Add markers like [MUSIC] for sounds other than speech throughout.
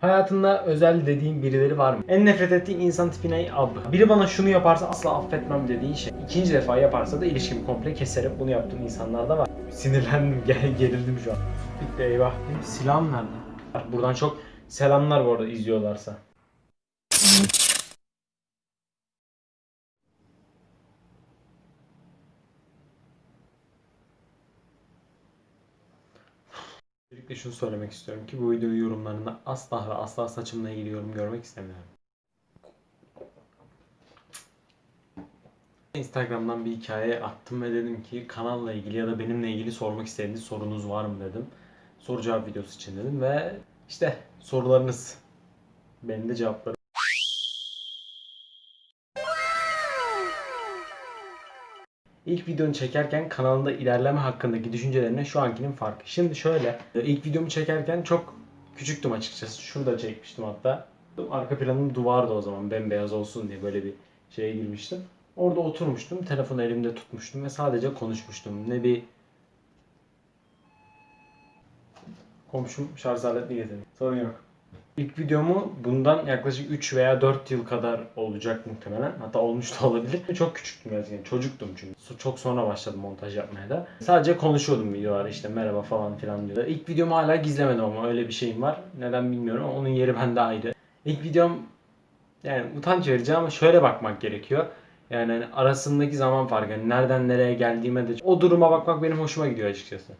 Hayatında özel dediğin birileri var mı? En nefret ettiğin insan tipi ne? Abi. Biri bana şunu yaparsa asla affetmem dediğin şey. İkinci defa yaparsa da ilişkimi komple keserim. Bunu yaptığım insanlar da var. [LAUGHS] Sinirlendim, gerildim şu an. Bitti eyvah. Benim silahım nerede? Buradan çok selamlar bu arada izliyorlarsa. Öncelikle şunu söylemek istiyorum ki bu videonun yorumlarında asla ve asla saçımla ilgili yorum görmek istemiyorum. Instagram'dan bir hikaye attım ve dedim ki kanalla ilgili ya da benimle ilgili sormak istediğiniz sorunuz var mı dedim. Soru cevap videosu için dedim ve işte sorularınız. Benim de cevaplarım. İlk videonu çekerken kanalında ilerleme hakkındaki düşüncelerine şu ankinin farkı. Şimdi şöyle, ilk videomu çekerken çok küçüktüm açıkçası. Şurada çekmiştim hatta. Arka planım duvardı o zaman bembeyaz olsun diye böyle bir şeye girmiştim. Orada oturmuştum, telefonu elimde tutmuştum ve sadece konuşmuştum. Ne bir komşum şarj aletini getirdi. Sorun yok. İlk videomu bundan yaklaşık 3 veya 4 yıl kadar olacak muhtemelen. Hatta olmuş da olabilir. Çok küçüktüm gerçekten. Çocuktum çünkü. Çok sonra başladım montaj yapmaya da. Sadece konuşuyordum videolarda işte merhaba falan filan diyor. İlk videomu hala gizlemedim ama öyle bir şeyim var. Neden bilmiyorum ama onun yeri bende ayrı. İlk videom yani utanç verici ama şöyle bakmak gerekiyor. Yani hani arasındaki zaman farkı. Yani nereden nereye geldiğime de o duruma bakmak benim hoşuma gidiyor açıkçası.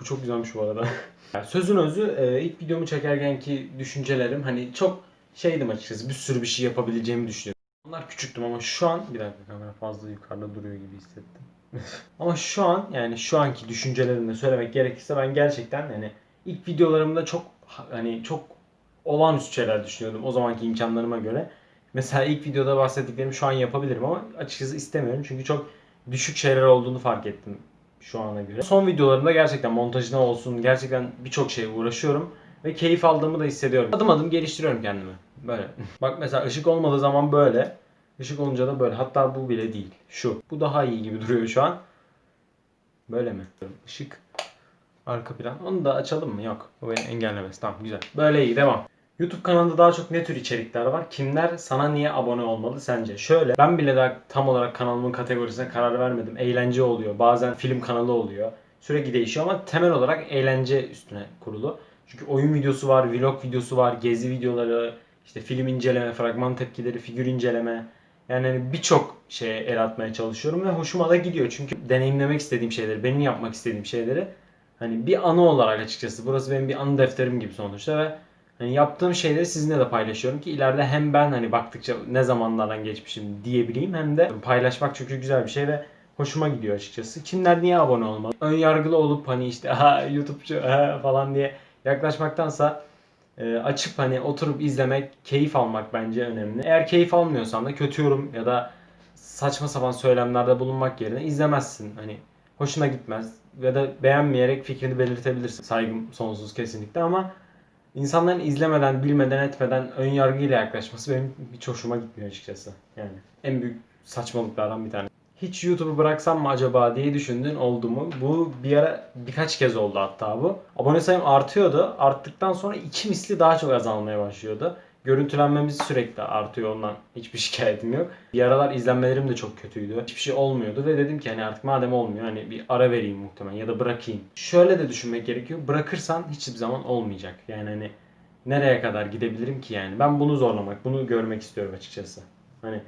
Bu çok güzelmiş bu arada. Yani sözün özü e, ilk videomu çekerkenki düşüncelerim hani çok şeydim açıkçası bir sürü bir şey yapabileceğimi düşünüyordum. Onlar küçüktüm ama şu an bir dakika kamera fazla yukarıda duruyor gibi hissettim. [LAUGHS] ama şu an yani şu anki düşüncelerimle söylemek gerekirse ben gerçekten hani ilk videolarımda çok hani çok olağanüstü şeyler düşünüyordum o zamanki imkanlarıma göre. Mesela ilk videoda bahsettiklerimi şu an yapabilirim ama açıkçası istemiyorum çünkü çok düşük şeyler olduğunu fark ettim şu ana göre. Son videolarımda gerçekten montajına olsun gerçekten birçok şeye uğraşıyorum ve keyif aldığımı da hissediyorum. Adım adım geliştiriyorum kendimi. Böyle. [LAUGHS] Bak mesela ışık olmadığı zaman böyle. Işık olunca da böyle. Hatta bu bile değil. Şu. Bu daha iyi gibi [LAUGHS] duruyor şu an. Böyle mi? Işık. Arka plan. Onu da açalım mı? Yok. Bu beni engellemez. Tamam güzel. Böyle iyi. Devam. YouTube kanalında daha çok ne tür içerikler var? Kimler sana niye abone olmalı sence? Şöyle ben bile daha tam olarak kanalımın kategorisine karar vermedim. Eğlence oluyor. Bazen film kanalı oluyor. Sürekli değişiyor ama temel olarak eğlence üstüne kurulu. Çünkü oyun videosu var, vlog videosu var, gezi videoları, işte film inceleme, fragman tepkileri, figür inceleme. Yani hani birçok şeye el atmaya çalışıyorum ve hoşuma da gidiyor. Çünkü deneyimlemek istediğim şeyleri, benim yapmak istediğim şeyleri hani bir anı olarak açıkçası. Burası benim bir anı defterim gibi sonuçta ve Hani yaptığım şeyleri sizinle de paylaşıyorum ki ileride hem ben hani baktıkça ne zamanlardan geçmişim diyebileyim hem de paylaşmak çok güzel bir şey ve hoşuma gidiyor açıkçası. Kimler niye abone olmalı? Ön yargılı olup hani işte ha YouTube'cu falan diye yaklaşmaktansa e, açıp hani oturup izlemek, keyif almak bence önemli. Eğer keyif almıyorsan da kötü yorum ya da saçma sapan söylemlerde bulunmak yerine izlemezsin. Hani hoşuna gitmez ya da beğenmeyerek fikrini belirtebilirsin. Saygım sonsuz kesinlikle ama İnsanların izlemeden, bilmeden, etmeden ön yargıyla yaklaşması benim hiç hoşuma gitmiyor açıkçası. Yani en büyük saçmalıklardan bir tane. Hiç YouTube'u bıraksam mı acaba diye düşündün oldu mu? Bu bir ara birkaç kez oldu hatta bu. Abone sayım artıyordu. Arttıktan sonra iki misli daha çok azalmaya başlıyordu. Görüntülenmemiz sürekli artıyor ondan. Hiçbir [LAUGHS] şikayetim yok. Bir aralar izlenmelerim de çok kötüydü. Hiçbir şey olmuyordu ve dedim ki hani artık madem olmuyor hani bir ara vereyim muhtemelen ya da bırakayım. Şöyle de düşünmek gerekiyor. Bırakırsan hiçbir zaman olmayacak. Yani hani nereye kadar gidebilirim ki yani? Ben bunu zorlamak, bunu görmek istiyorum açıkçası. Hani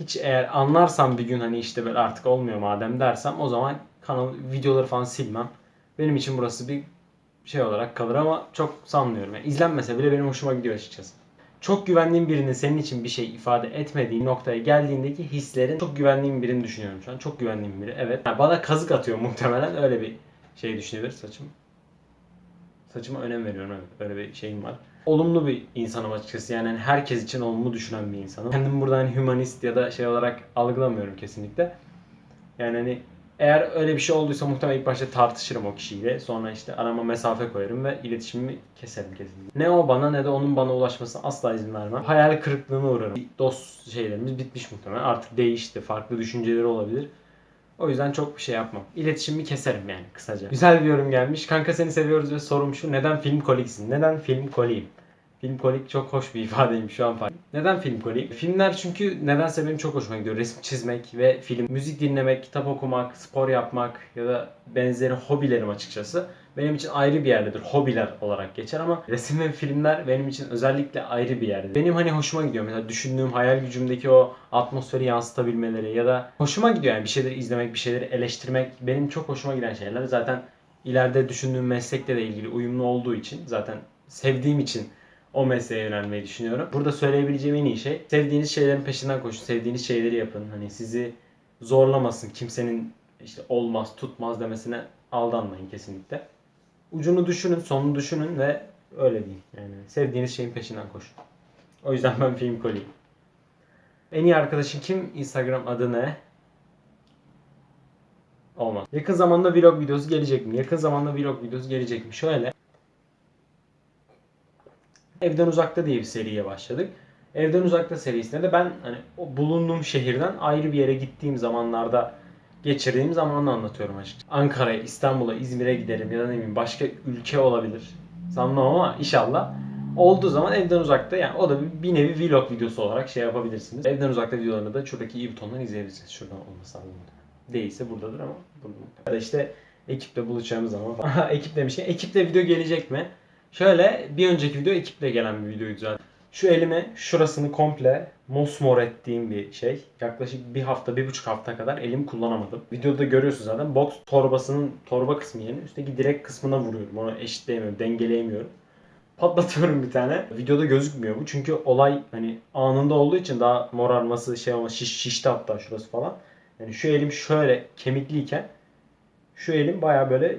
hiç eğer anlarsam bir gün hani işte böyle artık olmuyor madem dersem o zaman kanal videoları falan silmem. Benim için burası bir şey olarak kalır ama çok sanmıyorum. Yani izlenmese bile benim hoşuma gidiyor açıkçası. Çok güvendiğin birinin senin için bir şey ifade etmediği noktaya geldiğindeki hislerin çok güvendiğim birini düşünüyorum şu an. Çok güvendiğim biri. Evet. Yani bana kazık atıyor muhtemelen. Öyle bir şey düşünebilir saçım. Saçıma önem veriyorum evet. Öyle bir şeyim var. Olumlu bir insanım açıkçası. Yani hani herkes için olumlu düşünen bir insanım. Kendimi burada hani hümanist ya da şey olarak algılamıyorum kesinlikle. Yani hani eğer öyle bir şey olduysa muhtemelen ilk başta tartışırım o kişiyle. Sonra işte arama mesafe koyarım ve iletişimimi keserim kesinlikle. Ne o bana ne de onun bana ulaşmasına asla izin vermem. Hayal kırıklığına uğrarım. Dost şeylerimiz bitmiş muhtemelen. Artık değişti. Farklı düşünceleri olabilir. O yüzden çok bir şey yapmam. İletişimimi keserim yani kısaca. Güzel bir yorum gelmiş. Kanka seni seviyoruz ve sorum şu. Neden film koliksin? Neden film koliyim? Film kolik çok hoş bir [LAUGHS] ifadeymiş şu an fark. Neden film kolik? Filmler çünkü nedense benim çok hoşuma gidiyor. Resim çizmek ve film, müzik dinlemek, kitap okumak, spor yapmak ya da benzeri hobilerim açıkçası. Benim için ayrı bir yerdedir. Hobiler olarak geçer ama resim ve filmler benim için özellikle ayrı bir yerde. Benim hani hoşuma gidiyor. Mesela düşündüğüm hayal gücümdeki o atmosferi yansıtabilmeleri ya da hoşuma gidiyor yani bir şeyleri izlemek, bir şeyleri eleştirmek benim çok hoşuma giden şeyler. Zaten ileride düşündüğüm meslekle de ilgili uyumlu olduğu için zaten sevdiğim için o mesleğe yönelmeyi düşünüyorum. Burada söyleyebileceğim en iyi şey sevdiğiniz şeylerin peşinden koşun, sevdiğiniz şeyleri yapın. Hani sizi zorlamasın, kimsenin işte olmaz, tutmaz demesine aldanmayın kesinlikle. Ucunu düşünün, sonunu düşünün ve öyle deyin. Yani sevdiğiniz şeyin peşinden koşun. O yüzden ben film koliyim. En iyi arkadaşın kim? Instagram adı ne? Olmaz. Yakın zamanda vlog videosu gelecek mi? Yakın zamanda vlog videosu gelecek mi? Şöyle. Evden Uzakta diye bir seriye başladık. Evden Uzakta serisinde de ben hani o bulunduğum şehirden ayrı bir yere gittiğim zamanlarda geçirdiğim zamanı anlatıyorum açıkçası. Ankara'ya, İstanbul'a, İzmir'e giderim ya da ne bileyim başka ülke olabilir. Sanmam ama inşallah olduğu zaman evden uzakta yani o da bir, nevi vlog videosu olarak şey yapabilirsiniz. Evden uzakta videolarını da şuradaki i butondan izleyebilirsiniz. Şuradan olması lazım. Değilse buradadır ama burada. Ya da işte ekiple buluşacağımız zaman falan. [LAUGHS] Ekip demişken ekiple video gelecek mi? Şöyle bir önceki video ekiple gelen bir videoydu zaten. Şu elimi şurasını komple mosmor ettiğim bir şey. Yaklaşık bir hafta, bir buçuk hafta kadar elimi kullanamadım. Videoda görüyorsunuz zaten. Box torbasının torba kısmı yerine üstteki direk kısmına vuruyorum. Onu eşitleyemiyorum, dengeleyemiyorum. Patlatıyorum bir tane. Videoda gözükmüyor bu. Çünkü olay hani anında olduğu için daha morarması şey olma şiş, şişti hatta şurası falan. Yani şu elim şöyle kemikliyken şu elim baya böyle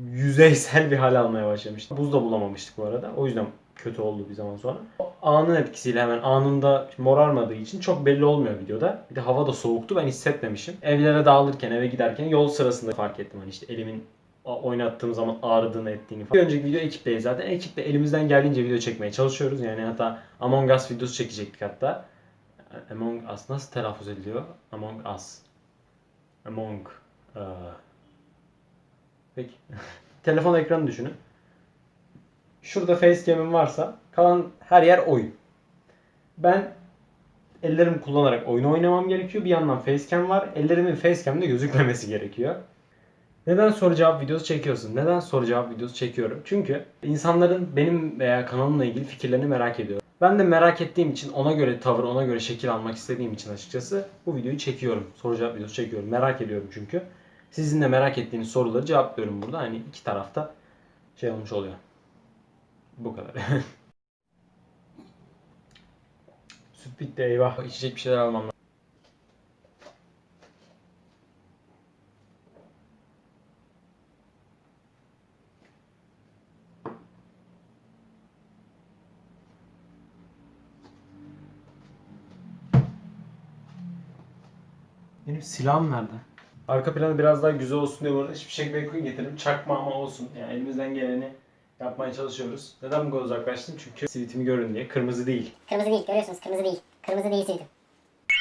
yüzeysel bir hal almaya başlamıştı. Buz da bulamamıştık bu arada. O yüzden kötü oldu bir zaman sonra. O anın etkisiyle hemen anında morarmadığı için çok belli olmuyor videoda. Bir de hava da soğuktu ben hissetmemişim. Evlere dağılırken eve giderken yol sırasında fark ettim hani işte elimin oynattığım zaman ağrıdığını ettiğini falan. Bir önceki video ekipteyiz zaten. Ekiple elimizden geldiğince video çekmeye çalışıyoruz. Yani hatta Among Us videosu çekecektik hatta. Among Us nasıl telaffuz ediliyor? Among Us. Among. Ee, Peki. [LAUGHS] Telefon ekranı düşünün. Şurada facecam'im varsa kalan her yer oyun. Ben ellerimi kullanarak oyun oynamam gerekiyor. Bir yandan facecam var. Ellerimin facecam'de gözükmemesi gerekiyor. Neden soru cevap videosu çekiyorsun? Neden soru cevap videosu çekiyorum? Çünkü insanların benim veya kanalımla ilgili fikirlerini merak ediyorum. Ben de merak ettiğim için ona göre tavır, ona göre şekil almak istediğim için açıkçası bu videoyu çekiyorum. Soru cevap videosu çekiyorum. Merak ediyorum çünkü. Sizin de merak ettiğiniz soruları cevaplıyorum burada. Hani iki tarafta şey olmuş oluyor. Bu kadar. [LAUGHS] Süt bitti eyvah. İçecek bir şeyler almam lazım. Benim silahım nerede? Arka planı biraz daha güzel olsun diye burada hiçbir şekilde yakın getirdim. Çakma ama olsun. Yani elimizden geleni yapmaya çalışıyoruz. Neden bu kadar uzaklaştım? Çünkü sivitimi görün diye. Kırmızı değil. Kırmızı değil görüyorsunuz kırmızı değil. Kırmızı değil sivitim.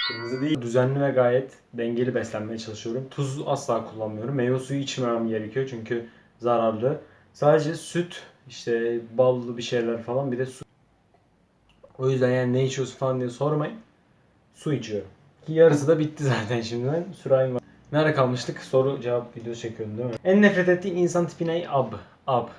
Kırmızı değil. Düzenli ve gayet dengeli beslenmeye çalışıyorum. Tuz asla kullanmıyorum. Meyve suyu içmemem gerekiyor çünkü zararlı. Sadece süt, işte ballı bir şeyler falan bir de su. O yüzden yani ne içiyorsun falan diye sormayın. Su içiyorum. Ki yarısı da bitti zaten şimdiden. Sürahim var. Nerede kalmıştık? Soru cevap videosu çekiyordum değil mi? En nefret ettiğin insan tipi ne? Ab. Ab.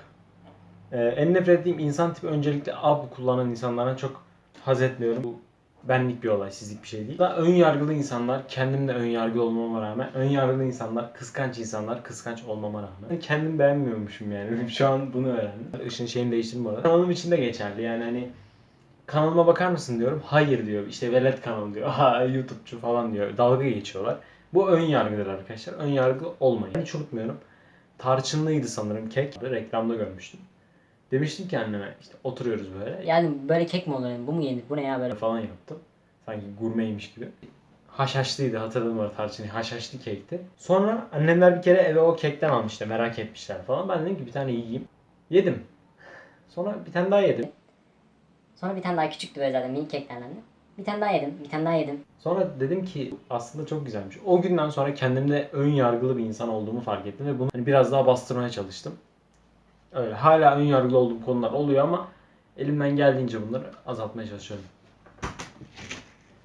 Ee, en nefret ettiğim insan tipi öncelikle ab kullanan insanlardan çok haz etmiyorum. Bu benlik bir olay, sizlik bir şey değil. Daha ön yargılı insanlar, kendim de ön yargılı olmama rağmen, ön yargılı insanlar, kıskanç insanlar, kıskanç olmama rağmen. Ben kendim beğenmiyormuşum yani. [LAUGHS] Şu an bunu öğrendim. Işın şeyini değiştirdim bu arada. Kanalım için de geçerli yani hani kanalıma bakar mısın diyorum. Hayır diyor. İşte velet kanalı diyor. [LAUGHS] Ha YouTube'cu falan diyor. Dalga geçiyorlar. Bu ön yargıdır arkadaşlar. Ön yargılı olmayın. Hiç unutmuyorum. Tarçınlıydı sanırım kek. Reklamda görmüştüm. Demiştim ki anneme işte oturuyoruz böyle Yani böyle kek mi olur? yani? Bu mu yenir? Bu ne ya böyle? falan yaptım. Sanki gurmeymiş gibi. Haşhaşlıydı hatırladım var tarçını. Haşhaşlı kekti. Sonra annemler bir kere eve o kekten almışlar. Merak etmişler falan. Ben dedim ki bir tane yiyeyim. Yedim. Sonra bir tane daha yedim. Sonra bir tane daha küçüktü böyle zaten minik keklerden de. Bir tane daha yedim. Bir tane daha yedim. Sonra dedim ki aslında çok güzelmiş. O günden sonra kendimde ön yargılı bir insan olduğumu fark ettim ve bunu hani biraz daha bastırmaya çalıştım. Öyle hala ön yargılı olduğum konular oluyor ama elimden geldiğince bunları azaltmaya çalışıyorum.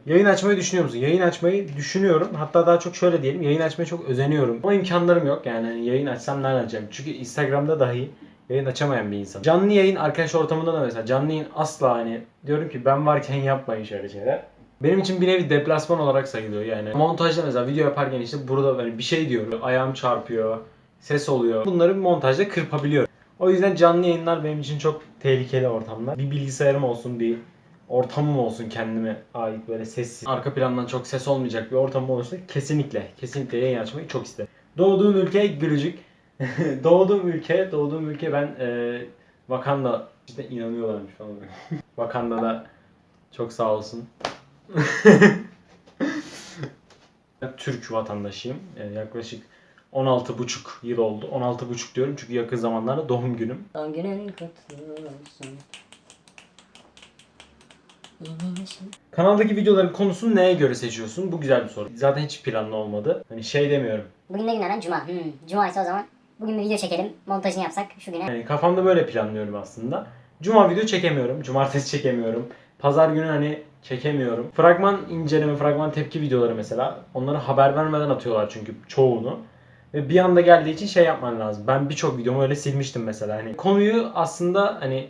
Yayın açmayı düşünüyor musun? Yayın açmayı düşünüyorum. Hatta daha çok şöyle diyelim. Yayın açmaya çok özeniyorum. Ama imkanlarım yok. Yani hani yayın açsam nereden açacağım? Çünkü Instagram'da dahi yayın açamayan bir insan. Canlı yayın arkadaş ortamında da mesela canlı yayın asla hani diyorum ki ben varken yapmayın şöyle şeyler. Benim için bir nevi deplasman olarak sayılıyor yani. Montajda mesela video yaparken işte burada hani bir şey diyorum. Ayağım çarpıyor. Ses oluyor. Bunları montajda kırpabiliyorum. O yüzden canlı yayınlar benim için çok tehlikeli ortamlar. Bir bilgisayarım olsun, bir ortamım olsun kendime ait böyle sessiz. Arka plandan çok ses olmayacak bir ortamım olursa kesinlikle, kesinlikle yayın açmayı çok isterim. Doğduğum ülke Gülücük. [LAUGHS] doğduğum ülke, doğduğum ülke ben e, Wakanda işte inanıyorlarmış falan. [LAUGHS] Wakanda'da çok sağ olsun. [LAUGHS] Türk vatandaşıyım. Yani yaklaşık 16,5 yıl oldu. 16,5 diyorum çünkü yakın zamanlarda doğum günüm. Doğum günün kutlu olsun. Kanaldaki videoların konusunu neye göre seçiyorsun? Bu güzel bir soru. Zaten hiç planlı olmadı. Hani şey demiyorum. Bugün ne günlerden? Cuma. Hmm. Cuma ise o zaman bugün bir video çekelim. Montajını yapsak şu güne. Yani kafamda böyle planlıyorum aslında. Cuma video çekemiyorum. Cumartesi çekemiyorum. Pazar günü hani çekemiyorum. Fragman inceleme, fragman tepki videoları mesela. Onları haber vermeden atıyorlar çünkü çoğunu. Ve bir anda geldiği için şey yapman lazım. Ben birçok videomu öyle silmiştim mesela. Hani konuyu aslında hani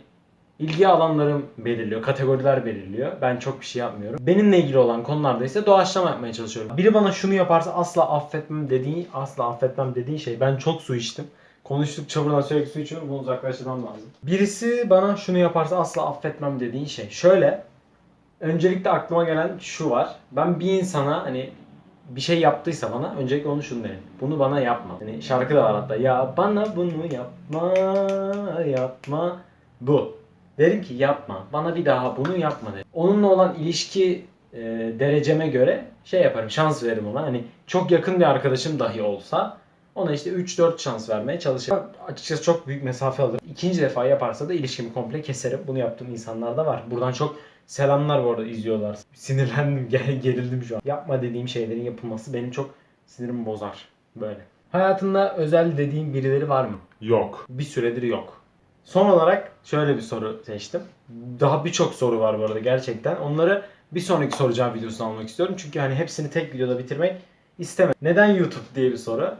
ilgi alanlarım belirliyor, kategoriler belirliyor. Ben çok bir şey yapmıyorum. Benimle ilgili olan konularda ise doğaçlama yapmaya çalışıyorum. Biri bana şunu yaparsa asla affetmem dediği, asla affetmem dediğin şey. Ben çok su içtim. Konuştukça buradan sürekli su içiyorum. Bunu uzaklaştırmam lazım. Birisi bana şunu yaparsa asla affetmem dediğin şey. Şöyle. Öncelikle aklıma gelen şu var. Ben bir insana hani bir şey yaptıysa bana öncelikle onu şunu derim. Bunu bana yapma. Hani şarkı da var hatta. Ya bana bunu yapma, yapma. Bu. Derim ki yapma. Bana bir daha bunu yapma derim. Onunla olan ilişki e, dereceme göre şey yaparım. Şans veririm ona. Hani çok yakın bir arkadaşım dahi olsa ona işte 3-4 şans vermeye çalışırım. Açıkçası çok büyük mesafe alırım. İkinci defa yaparsa da ilişkimi komple keserim. Bunu yaptığım insanlar da var. Buradan çok selamlar bu arada izliyorlar. Sinirlendim, [LAUGHS] ger- gerildim şu an. Yapma dediğim şeylerin yapılması benim çok sinirimi bozar. Böyle. Hayatında özel dediğin birileri var mı? Yok. Bir süredir yok. Son olarak şöyle bir soru seçtim. Daha birçok soru var bu arada gerçekten. Onları bir sonraki soru cevap videosuna almak istiyorum. Çünkü hani hepsini tek videoda bitirmek istemem. Neden YouTube diye bir soru.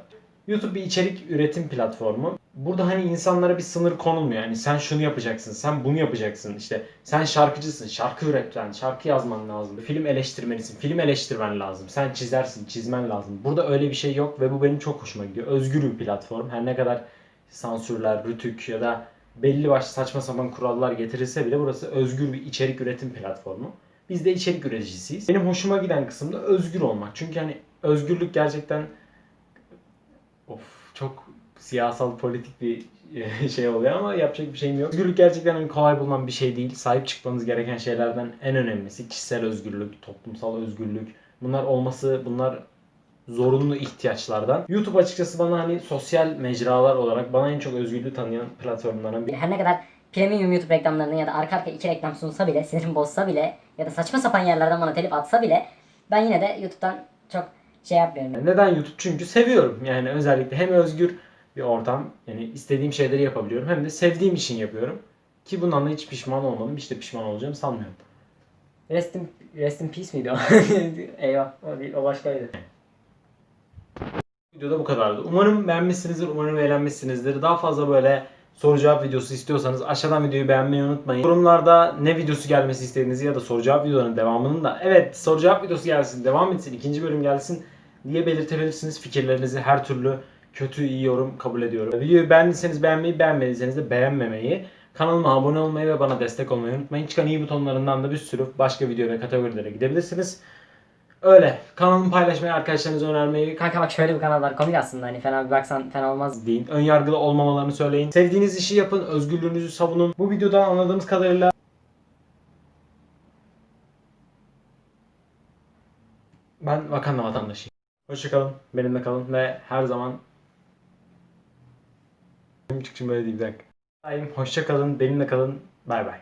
YouTube bir içerik üretim platformu. Burada hani insanlara bir sınır konulmuyor. Yani sen şunu yapacaksın, sen bunu yapacaksın. İşte sen şarkıcısın, şarkı üretmen, şarkı yazman lazım. Film eleştirmenisin, film eleştirmen lazım. Sen çizersin, çizmen lazım. Burada öyle bir şey yok ve bu benim çok hoşuma gidiyor. Özgür bir platform. Her ne kadar sansürler, rütük ya da belli başlı saçma sapan kurallar getirilse bile burası özgür bir içerik üretim platformu. Biz de içerik üreticisiyiz. Benim hoşuma giden kısım da özgür olmak. Çünkü hani özgürlük gerçekten of çok siyasal politik bir e, [LAUGHS] şey oluyor ama yapacak bir şeyim yok. Özgürlük gerçekten hani kolay bulunan bir şey değil. Sahip çıkmanız gereken şeylerden en önemlisi kişisel özgürlük, toplumsal özgürlük. Bunlar olması, bunlar zorunlu ihtiyaçlardan. YouTube açıkçası bana hani sosyal mecralar olarak bana en çok özgürlüğü tanıyan platformlardan biri. Her ne kadar premium YouTube reklamlarını ya da arka arkaya iki reklam sunsa bile, sinirim bozsa bile ya da saçma sapan yerlerden bana telif atsa bile ben yine de YouTube'dan çok şey yapmıyorum. Neden YouTube? Çünkü seviyorum. Yani özellikle hem özgür bir ortam, yani istediğim şeyleri yapabiliyorum hem de sevdiğim için yapıyorum. Ki bundan da hiç pişman olmadım. Hiç de pişman olacağım sanmıyorum. Rest in, rest in peace miydi o? [LAUGHS] Eyvah. O değil. O başkaydı. Videoda bu kadardı. Umarım beğenmişsinizdir. Umarım eğlenmişsinizdir. Daha fazla böyle soru cevap videosu istiyorsanız aşağıdan videoyu beğenmeyi unutmayın. Yorumlarda ne videosu gelmesi istediğinizi ya da soru cevap videolarının devamının da evet soru cevap videosu gelsin, devam etsin, ikinci bölüm gelsin diye belirtebilirsiniz. Fikirlerinizi her türlü kötü iyi yorum kabul ediyorum. Videoyu beğendiyseniz beğenmeyi, beğenmediyseniz de beğenmemeyi, kanalıma abone olmayı ve bana destek olmayı unutmayın. Çıkan iyi butonlarından da bir sürü başka video ve kategorilere gidebilirsiniz. Öyle. Kanalımı paylaşmayı, arkadaşlarınıza önermeyi Kanka bak şöyle bir kanal var komik aslında hani fena bir baksan fena olmaz. deyin. Ön yargılı olmamalarını söyleyin. Sevdiğiniz işi yapın, özgürlüğünüzü savunun. Bu videodan anladığımız kadarıyla ben Wakanda vatandaşıyım. Hoşçakalın, benimle kalın ve her zaman benim çıkışım böyle değil bir dakika. Hoşçakalın, benimle kalın. Bay bay.